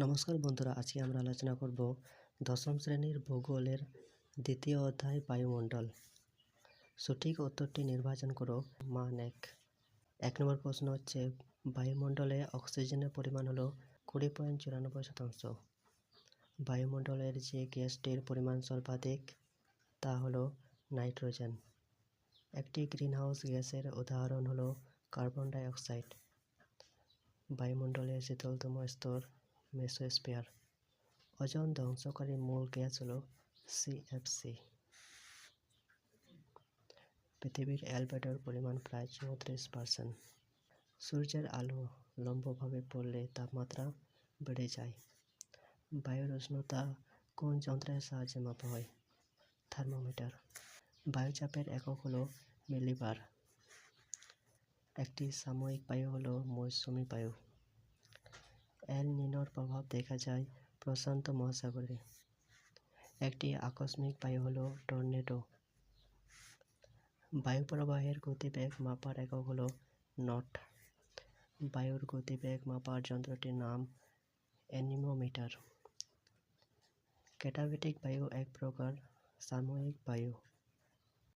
নমস্কার বন্ধুরা, আজকে আমরা আলোচনা করব দশম শ্রেণির ভূগোলের দ্বিতীয় অধ্যায় বায়ুমণ্ডল। সঠিক উত্তরটি নির্বাচন করো। মান এক। এক নম্বর প্রশ্ন হচ্ছে, বায়ুমণ্ডলে অক্সিজেনের পরিমাণ হলো কুড়ি পয়েন্ট চুরানব্বই শতাংশ। বায়ুমণ্ডলের যে গ্যাসটির পরিমাণ সর্বাধিক, তা হলো নাইট্রোজেন। একটি গ্রিনহাউস গ্যাসের উদাহরণ হলো কার্বন ডাই অক্সাইড বায়ুমণ্ডলের শীতলতম স্তর মেসোস্ফিয়ার ওজোন ধ্বংসকারী মূল গ্যাস হল সিএফসি পৃথিবীর অ্যালবেডোর পরিমাণ প্রায় চৌত্রিশ পার্সেন্ট। সূর্যের আলো লম্বভাবে পড়লে তাপমাত্রা বেড়ে যায়। বায়ুর উষ্ণতা কোন যন্ত্রের সাহায্যে মাপা হয়? থার্মোমিটার। বায়ুচাপের একক হলো মিলিবার। একটি সাময়িক বায়ু হলো মৌসুমী বায়ু। এল নিনোর প্রভাব দেখা যায় প্রশান্ত মহাসাগরে। একটি আকস্মিক বায়ু হলো টর্নেডো। বায়ুপ্রবাহের গতিবেগ মাপার একক হলো নট। বায়ুর গতিবেগ মাপার যন্ত্রটির নাম অ্যানিমোমিটার। ক্যাটাবেটিক বায়ু এক প্রকার সাময়িক বায়ু।